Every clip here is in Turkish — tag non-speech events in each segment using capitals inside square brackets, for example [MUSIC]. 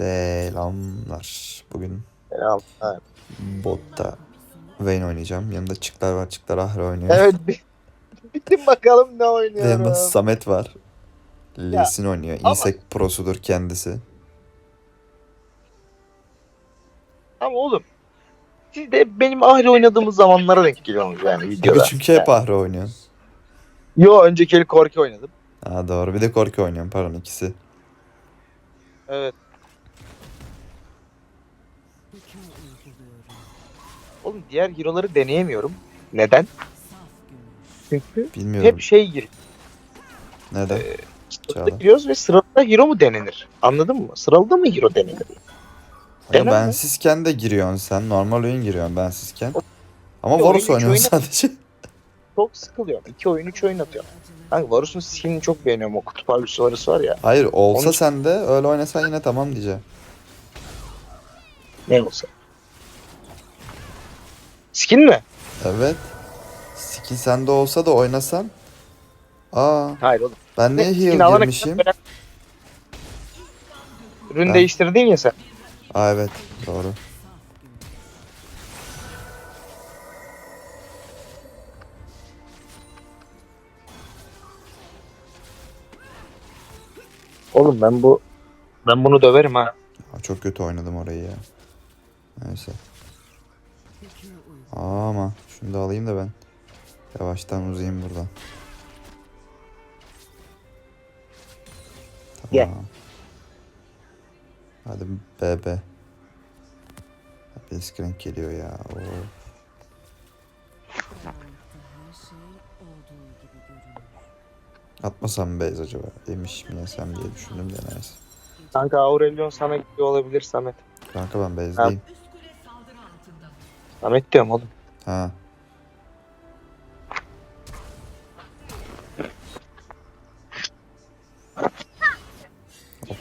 Selamlar. Bugün Selam. Ha. botta Vayne oynayacağım. Yanında çıklar var. Çıklar Ahra oynuyor. Evet. [LAUGHS] Bilin bakalım ne Ve yanında. Samet var. Lee Sin oynuyor. ama- Insect prosudur kendisi. Ama oğlum. Siz de benim ahri oynadığımız zamanlara denk geliyorsunuz yani videoda. Çünkü, hep Ahra oynuyorsun. Yo önceki el Korki oynadım. Ha doğru. Bir de Korki oynuyorum. Pardon ikisi. Evet. Oğlum diğer hero'ları deneyemiyorum. Neden? Çünkü Bilmiyorum. hep şey gir. Neden? Ee, Çağla. giriyoruz ve sırada hero mu denenir? Anladın mı? Sıralı mı hero denenir? Ya denemem. bensizken de giriyorsun sen. Normal oyun giriyorsun bensizken. Ama Ya Varus oyun hiç oynuyorsun sadece. [LAUGHS] Çok sıkılıyorum. İki oyun üç oyun atıyorum. Kanka Varus'un skinini çok beğeniyorum. O kutup avlusu Varus var ya. Hayır olsa Onu- sen de öyle oynasan yine tamam diyeceğim. Ne olsa. Skin mi? Evet. Skin sende olsa da oynasan. Aa Hayır oğlum. ben Skin heal girmişim? kadar- Ürün Ben- değiştirdin ya sen. Aa evet doğru. Oğlum ben bu ben bunu döverim ha. Aa, çok kötü oynadım orayı ya. Neyse. Aa, ama şunu da alayım da ben. Yavaştan uzayayım buradan. Tamam. Gel. Hadi BB. Blitzcrank geliyor ya. Oo. Atmasam base acaba? Demiş mi yesem diye düşündüm de neyse. Kanka Aurelion sana gidiyor olabilir Samet. Kanka ben base'deyim. Samet diyorum oğlum. Ha. Hop.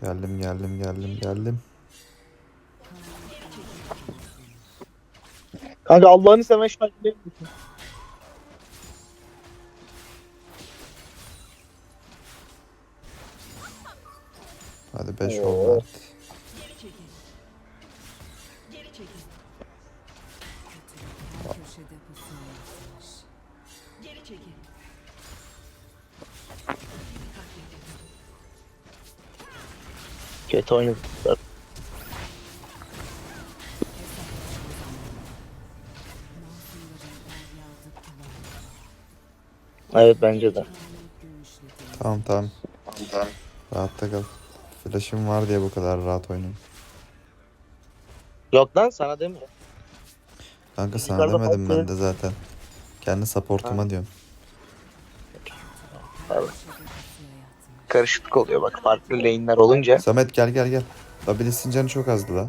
Geldim geldim geldim geldim. Kanka Allah'ını seven şu an Kötü oynadık. Evet bence de. Tamam tamam. Rahatta kal. Flash'ım var diye bu kadar rahat oynuyorum. Yok lan sana demiyorum. Kanka sana Yukarıda demedim ben de zaten. Kendi support'uma diyorum. Karışıklık oluyor bak farklı lane'ler olunca. Samet gel gel gel. Abilis'in canı çok azdı la.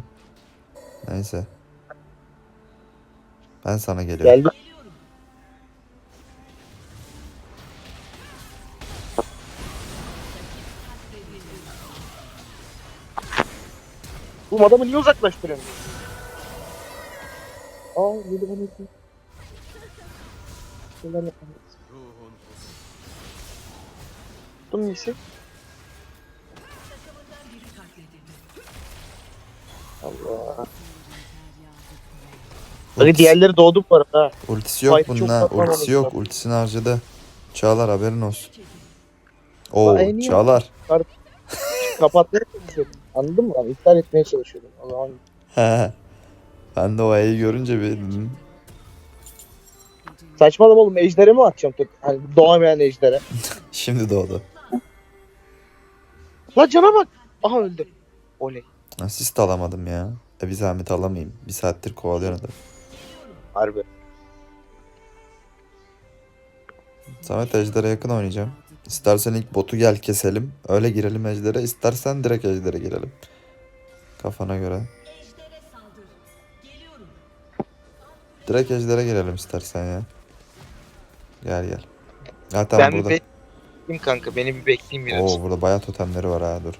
Neyse. Ben sana geliyorum. Geldi. Bu adamı niye uzaklaştırıyorsun? Aa yedi bana iki. Şeyler yapalım. Tuttum iyisi? Allah. Hadi diğerleri doğdu bu arada. Ultisi yok Fight bunun çok ha. Ultisi yok. zaten. Ultisini harcadı. Çağlar haberin olsun. Oo? Çağlar. Kapatmaya çalışıyordum. Anladın mı? lan? İptal etmeye çalışıyordum. O zaman He. Ben de o E'yi görünce bir dedim. saçmalama oğlum ejdere mi atacağım? tek- Hani doğamayan ejdere. [LAUGHS] Şimdi doğdu. La cana bak. Aha öldü. Oley. Asist alamadım ya. E bir zahmet alamayayım. Bir saattir kovalıyorum da. Harbi. Samet Ejder'e yakın oynayacağım. İstersen ilk botu gel keselim. Öyle girelim Ejder'e. İstersen direkt Ejder'e girelim. Kafana göre. Direkt Ejder'e girelim istersen ya. Gel gel. Zaten ben burada. bir bekleyeyim kanka. Beni bir bekleyeyim biraz. Oo burada bayağı totemleri var ha dur.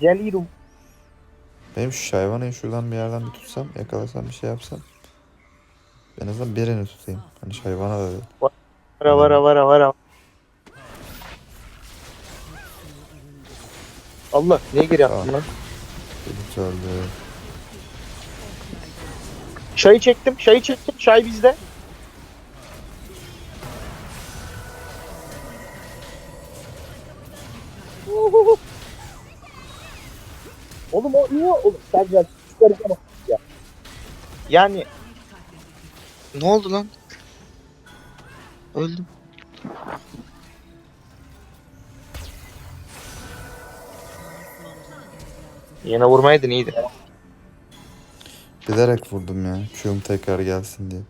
Geliyorum. Benim şu şayvanayı şuradan bir yerden bir tutsam, yakalasam bir şey yapsam. En azından birini tutayım. Hani şayvana da değil. Vara vara vara vara. Allah niye geri yaptın lan? Delik öldü. Çayı çektim, çayı çektim. Çay bizde. Uhuhu. Oğlum o iyi oğlum. Sercan çıkaracağım ya. Yani ne oldu lan? Öldüm. Yine vurmaydın iyiydi. Bilerek vurdum ya. Q'um tekrar gelsin diye.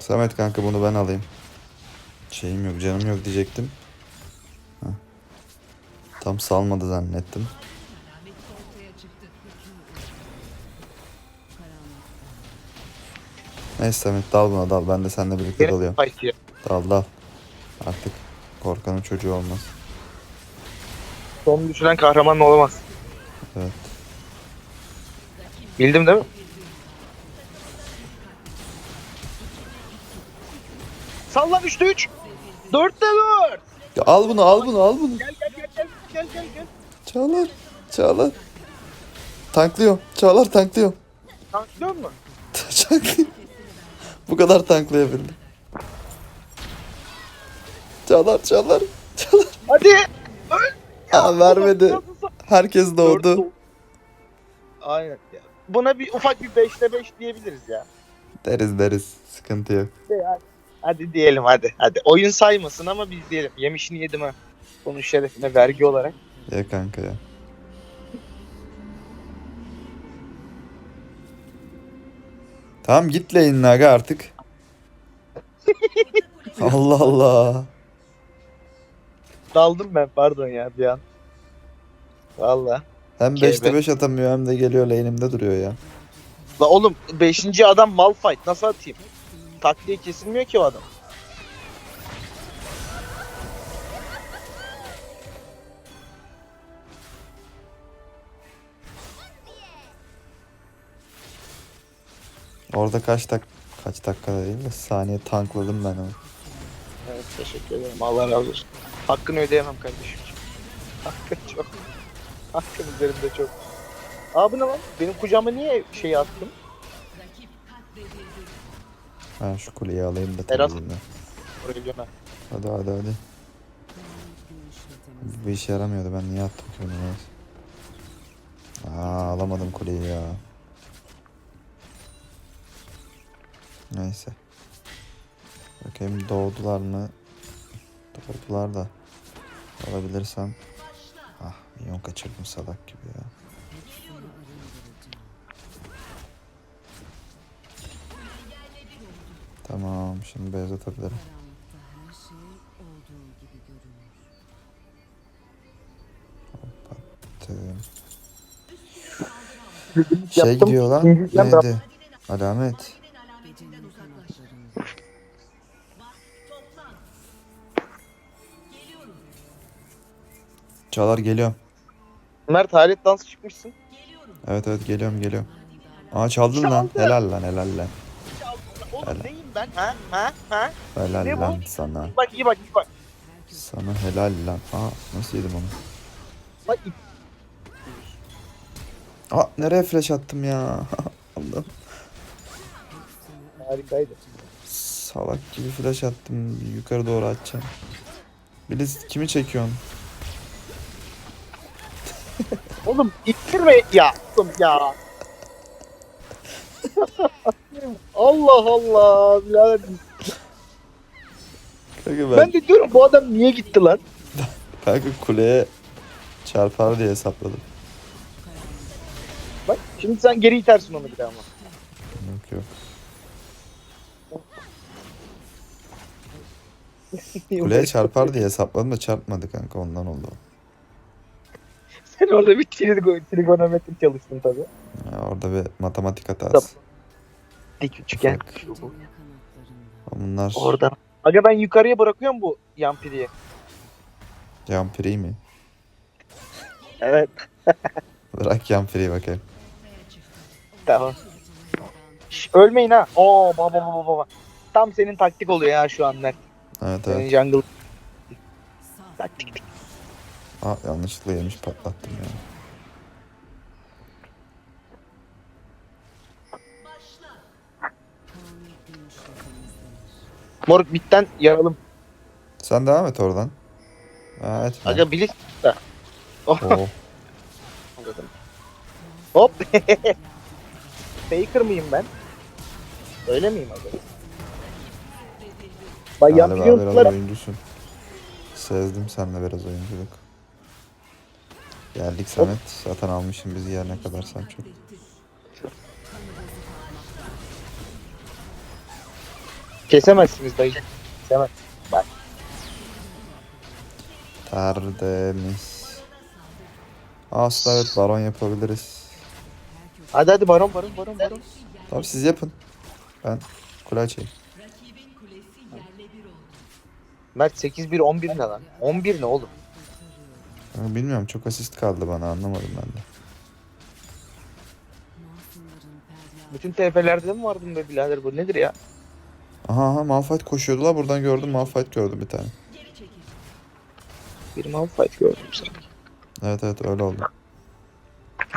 Samet kanka bunu ben alayım. Şeyim yok canım yok diyecektim. Heh. Tam salmadı zannettim. Neyse Samet dal buna dal. Ben de seninle birlikte dalıyorum. Dal dal. Artık korkanın çocuğu olmaz. Son düşüren kahraman olamaz. Evet. Bildim değil mi? Salla düştü 3. 4'te 4. Ya al bunu al bunu al bunu. Gel gel gel gel gel gel gel. Çağlar. Çağlar. Tanklıyorum. Çağlar tanklıyorum. Tanklıyor mu? [LAUGHS] Tanklıyorum. Bu kadar tanklayabildim. Çağlar çağlar. Çağlar. Hadi. Aa, vermedi. Herkes doğdu. doğ- Aynen. ya. Buna bir ufak bir 5'te 5 diyebiliriz ya. Deriz deriz. Sıkıntı yok. De hadi. Hadi diyelim hadi. Hadi. Oyun saymasın ama biz diyelim. Yemişini yedim ha. Onun şerefine vergi olarak. Ya kanka ya. Tamam git lane'ine aga artık. [LAUGHS] Allah Allah. Daldım ben pardon ya bir an. Valla. Hem Okey 5'te be. 5 atamıyor hem de geliyor lane'imde duruyor ya. La oğlum 5. adam Malphite nasıl atayım? Taktiği kesilmiyor ki o adam. Orada kaç dak kaç dakika değil de saniye tankladım ben onu. Evet teşekkür ederim. Allah razı olsun. Hakkını ödeyemem kardeşim. [LAUGHS] Hakkın çok. Hakkın üzerimde çok. Abi ne lan? Benim kucağıma niye şey attın? Ben şu kuleyi alayım da Berat. temizliğinden. Oraya dönem. Hadi hadi hadi. Bir işe yaramıyordu ben niye attım ki bunu. Aa alamadım kuleyi ya. Neyse. Bakayım doğdular mı? Doğdular da. Alabilirsem. Ah minyon kaçırdım salak gibi ya. Tamam şimdi beyaz atabilirim. Şey Yaptım. gidiyor lan. Neydi? Alamet. Çağlar geliyorum. Mert halet dansı çıkmışsın. Evet evet geliyorum geliyorum. Aa çaldın lan. Çaldı. Helal lan helal lan. Oğlum Helal. neyim ben? Ha? Ha? Ha? Helal Ne bu? lan sana. Bak iyi bak iyi bak. Sana helal lan. Aa nasıl yedim onu? Bak iyi. Aa nereye flash attım ya? [LAUGHS] Allah'ım. Harikaydı. Salak gibi flash attım. Yukarı doğru atacağım. Biliz kimi çekiyorsun? [LAUGHS] Oğlum ittirme ya. Oğlum ya. [LAUGHS] Allah Allah. Birader. Kanka ben, Ben de diyorum bu adam niye gitti lan? kanka kuleye çarpar diye hesapladım. Bak şimdi sen geri itersin onu bir daha ama. Yok yok. [LAUGHS] Kuleye çarpar diye hesapladım da çarpmadı kanka ondan oldu. Sen orada bir trigo, trigonometri çalıştın tabii. Ya orada bir matematik hatası. Dik üçgen. Ufak. Bunlar Orada. Aga ben yukarıya bırakıyorum bu yan pideyi. Yampiri mi? Evet. [LAUGHS] Bırak Yampiri'yi bakayım. Tamam. Şş, ölmeyin ha. Oo baba baba baba. Tam senin taktik oluyor ya şu an Mert. Evet Senin evet. jungle taktik. Aa, yanlışlıkla yemiş patlattım ya. Moruk bitten yaralım. Sen devam et oradan. Ha, etme. Aga bilis da. Oh. Oo. Hop. [LAUGHS] Faker mıyım ben? Öyle miyim acaba? Bay Galiba biraz oyuncusun. Sezdim seninle biraz oyunculuk. Geldik Samet. Zaten almışım bizi yerine kadar sen çok. Kesemezsiniz dayı. Kesemez. Bak. Tertemiz. Aslında evet baron yapabiliriz. Hadi hadi baron baron baron baron. Tamam siz yapın. Ben kule açayım. Mert 8-1 11 ne lan? 11 ne oğlum? Bilmiyorum çok asist kaldı bana anlamadım ben de. Bütün TF'lerde mi vardı be birader bu nedir ya? Aha aha Malphite koşuyordu la buradan gördüm Malphite gördüm bir tane. Bir Malphite gördüm sanki. Evet evet öyle oldu.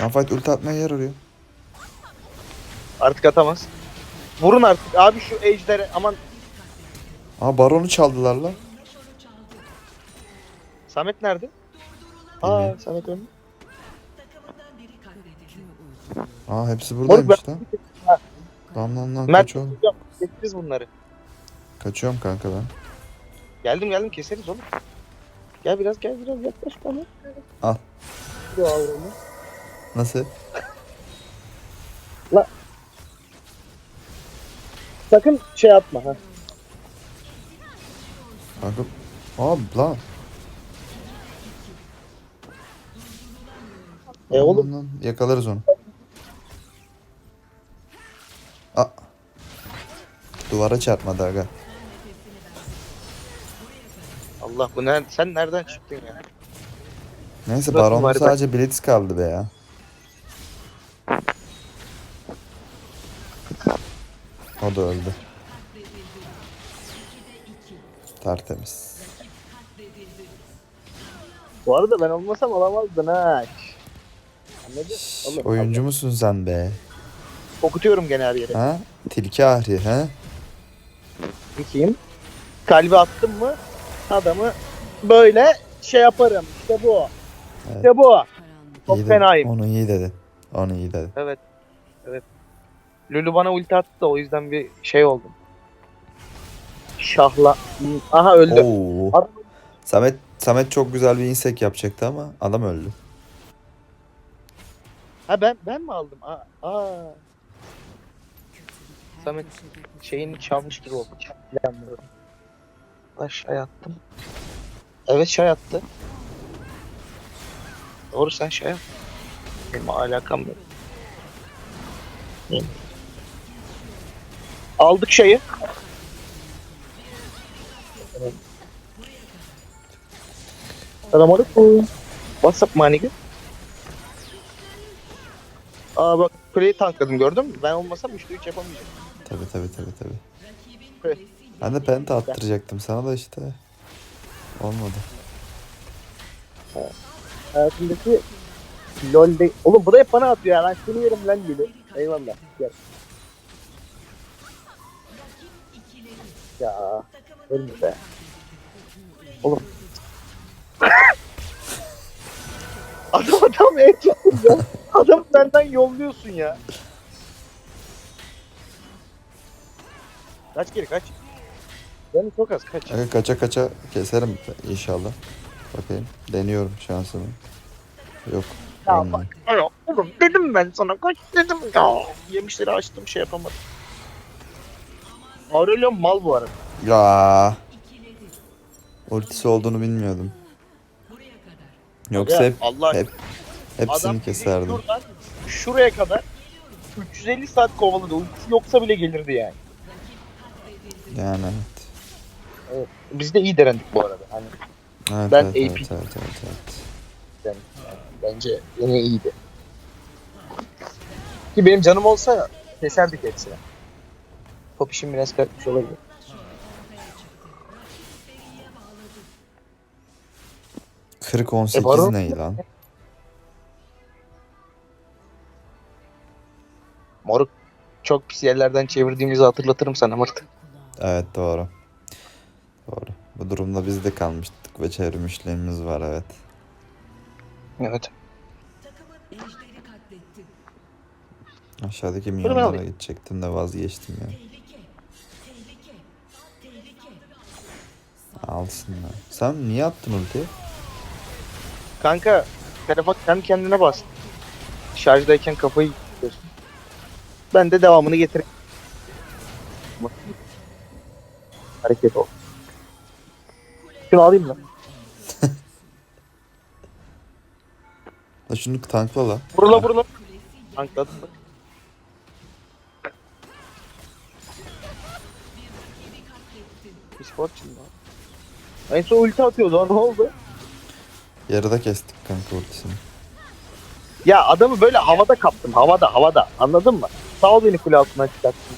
Malphite ulti atmaya yer arıyor. Artık atamaz. Vurun artık abi şu ejdere aman Aa baronu çaldılar la. Samet nerede? Aa Bilmiyorum. Samet önde. Aa hepsi buradaymış lan. Ha. Lan Mert kaçıyorum. hocam keseriz bunları. Kaçıyorum kanka ben. Geldim geldim keseriz oğlum. Gel biraz gel biraz yaklaş bana. Al. Bir o avramı. Nasıl? Sakın şey yapma ha. Kanka. Aa lan. E oğlum lan, lan. Yakalarız onu. Aa. Duvara çarpmadı aga. Allah bu ne sen nereden çıktın ya? Neyse Bırakın baronda bari ben- sadece Blitz kaldı be ya. O da öldü. Tertemiz. Bu arada ben olmasam alamazdın ha. Anladın? Oğlum, oyuncu musun sen be? Okutuyorum gene her yere. Ha? Tilki ahri ha? Bakayım. Kalbi attım mı adamı böyle şey yaparım. İşte bu. Evet. İşte bu. Çok İyi fenayım. Onu iyi dedin. Onu iyi dedin. Evet. Evet. Lulu bana ulti attı da o yüzden bir şey oldum. Şahla. Aha öldü. Oo. Adam- Samet Samet çok güzel bir insek yapacaktı ama adam öldü. Ha ben ben mi aldım? Aa. aa. Samet şeyini çalmış gibi oldu. Planlıyorum. Aşağı attım. Evet şey attı. Doğru sen şey yap. Benim alakam yok. Aldık şeyi. Selamünaleyküm. What's up my nigga? Aa bak kuleyi tankladım gördün mü? Ben olmasam 3'te 3 yapamayacağım. Tabi tabi tabi tabi. Evet. Ben de penta attıracaktım sana da işte. Olmadı. Hayatımdaki LoL'de... Oğlum bu da hep bana atıyor ya. Ben seni yerim lan gibi. Eyvallah. Gel. Ya. Ölme be. Oğlum. Adam adam yaptın ya. Adam benden yolluyorsun ya. Kaç geri kaç. Yani çok az kaç. Aga kaça kaça keserim inşallah. Bakayım. Deniyorum şansımı. Yok. Ya olmuyor. bak. Ay, Oğlum dedim ben sana kaç dedim ya. Yemişleri açtım şey yapamadım. Aurelion mal bu arada. Ya. Ultisi olduğunu bilmiyordum. Yoksa hep, Allah hep hepsini adam keserdim. şuradan şuraya kadar 350 saat kovaladı. Ultisi yoksa bile gelirdi yani. Yani evet. Biz de iyi direndik bu arada. Hani Evet, Ben evet, AP evet, evet, evet, evet. Yani bence yine iyiydi. Ki benim canım olsa keserdik hepsini. Top işim biraz kaçmış olabilir. Kırk on E, sekiz Baron- ne lan? Moruk çok pis yerlerden çevirdiğimizi hatırlatırım sana Mırt. Evet doğru. Doğru. Bu durumda biz de kalmıştık ve çevirmişliğimiz var evet. Evet. Aşağıdaki milyonlara alayım. gidecektim de vazgeçtim ya. Alsınlar. Sen niye attın ultiyi? Kanka telefon kendi kendine bas. Şarjdayken kafayı yiyorsun. Ben de devamını getireyim. Hareket ol. Şunu alayım [LAUGHS] lan. La şunu tankla la. Burula burula. Tankladım bak. Discord şimdi lan. En son ulti atıyordu lan ne oldu? Yarıda kestik kanka ultisini. Ya adamı böyle havada kaptım. Havada havada. Anladın mı? Sağ ol beni kule altından çıkarttın.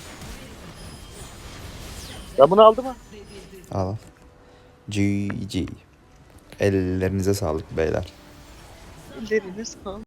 Ya bunu aldı mı? Al al. GG. Ellerinize sağlık beyler. Ellerine sağ